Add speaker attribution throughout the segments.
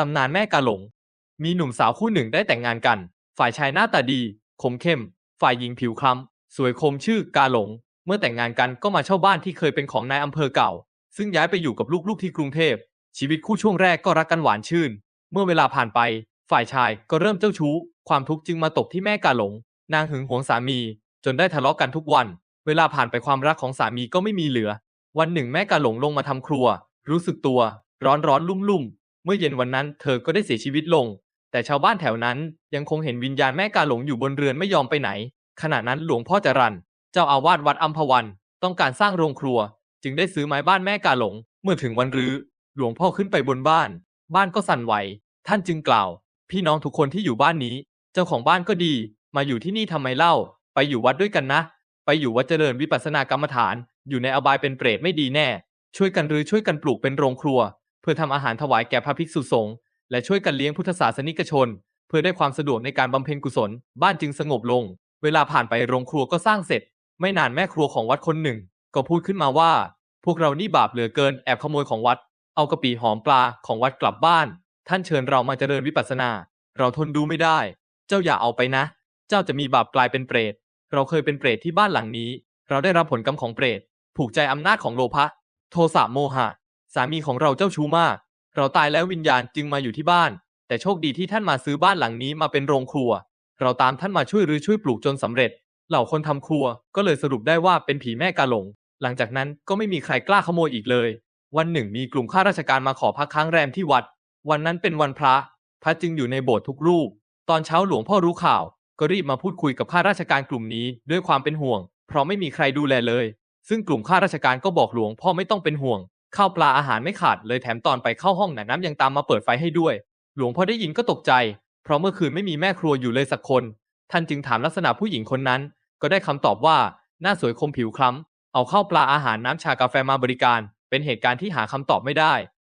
Speaker 1: ตำนานแม่กาหลง มีหนุ่มสาวคู่หนึ่งได้แต่งงานกัน ฝ่ายชายหน้าตาดี คมเข้ม ฝ่ายหญิงผิวคล้ำ สวยคมชื่อกาหลง เมื่อแต่งงานกันก็มาเช่าบ้านที่เคยเป็นของนายอำเภอเก่า ซึ่งย้ายไปอยู่กับลูกๆที่กรุงเทพ ชีวิตคู่ช่วงแรกก็รักกันหวานชื่น เมื่อเวลาผ่านไป ฝ่ายชายก็เริ่มเจ้าชู้ ความทุกข์จึงมาตกที่แม่กาหลง นางหึงหวงสามี จนได้ทะเลาะกันทุกวัน เวลาผ่านไปความรักของสามีก็ไม่มีเหลือ วันหนึ่งแม่กาหลงลงมาทำครัว รู้สึกตัว ร้อนร้อนลุ่มลุ่ม เมื่อเย็นวันนั้นเธอก็ได้เสียชีวิตลง แต่ชาวบ้านแถวนั้นยังคงเห็นวิญญาณแม่กาหลงอยู่บนเรือนไม่ยอมไปไหน ขณะนั้นหลวงพ่อจรันเจ้าอาวาสวัดอัมพวันต้องการสร้างโรงครัว จึงได้ซื้อไม้บ้านแม่กาหลง เมื่อถึงวันรื้อ หลวงพ่อขึ้นไปบนบ้าน บ้านก็สั่นไหว ท่านจึงกล่าว พี่น้องทุกคนที่อยู่บ้านนี้ เจ้าของบ้านก็ดี มาอยู่ที่นี่ทำไมเล่า ไปอยู่วัดด้วยกันนะ ไปอยู่วัดเจริญวิปัสสนากรรมฐาน อยู่ในอบายเป็นเปรตไม่ดีแน่ ช่วยกันรื้อช่วยกันปลูกเป็นโรงครัว พื่อทำอาหารถวายแก่พระภิกษุสงฆ์และช่วยกันเลี้ยงพุทธศาสนิกชน เพื่อได้ความสะดวกในการบำเพ็ญกุศล บ้านจึงสงบลง เวลาผ่านไปโรงครัวก็สร้างเสร็จ ไม่นานแม่ครัวของวัดคนหนึ่ง ก็พูดขึ้นมาว่า พวกเรานี่บาปเหลือเกินแอบขโมยของวัด เอากระปิหอมปลาของวัดกลับบ้าน ท่านเชิญเรามาเจริญวิปัสสนา เราทนดูไม่ได้ เจ้าอย่าเอาไปนะ เจ้าจะมีบาปกลายเป็นเปรตเราเคยเป็นเปรตที่บ้านหลังนี้ เราได้รับผลกรรมของเปรตผูกใจอำนาจของโลภะโทสะโมหะ สามีของเราเจ้าชู้มาก เราตายแล้ววิญญาณจึงมาอยู่ที่บ้าน แต่โชคดีที่ท่านมาซื้อบ้านหลังนี้มาเป็นโรงครัว เราตามท่านมาช่วยรื้อช่วยปลูกจนสำเร็จ เหล่าคนทำครัวก็เลยสรุปได้ว่าเป็นผีแม่กาหลง หลังจากนั้นก็ไม่มีใครกล้าขโมยอีกเลย วันหนึ่งมีกลุ่มข้าราชการมาขอพักค้างแรมที่วัด วันนั้นเป็นวันพระ พระจึงอยู่ในโบสถ์ทุกรูป ตอนเช้าหลวงพ่อรู้ข่าว ก็รีบมาพูดคุยกับข้าราชการกลุ่มนี้ด้วยความเป็นห่วง เพราะไม่มีใครดูแลเลย ซึ่งกลุ่มข้าราชการก็บอกหลวงพ่อไม่ต้องเป็นห่วง ข้าวปลาอาหารไม่ขาดเลยแถมตอนไปเข้าห้องน่ะน้ำยังตามมาเปิดไฟให้ด้วย หลวงพ่อได้ยินก็ตกใจ เพราะเมื่อคืนไม่มีแม่ครัวอยู่เลยสักคน ท่านจึงถามลักษณะผู้หญิงคนนั้น ก็ได้คำตอบว่าหน้าสวยคมผิวคล้ำเอาข้าวปลาอาหารน้ำชากาแฟมาบริการ เป็นเหตุการณ์ที่หาคำตอบไม่ได้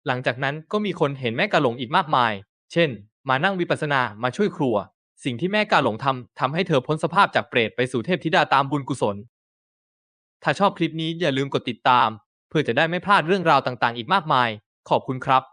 Speaker 1: หลังจากนั้นก็มีคนเห็นแม่กาหลงอีกมากมาย เช่น มานั่งวิปัสสนามาช่วยครัว สิ่งที่แม่กาหลงทำทำให้เธอพ้นสภาพจากเปรตไปสู่เทพธิดาตามบุญกุศล ถ้าชอบคลิปนี้อย่าลืมกดติดตาม เพื่อจะได้ไม่พลาดเรื่องราวต่างๆ อีกมากมาย ขอบคุณครับ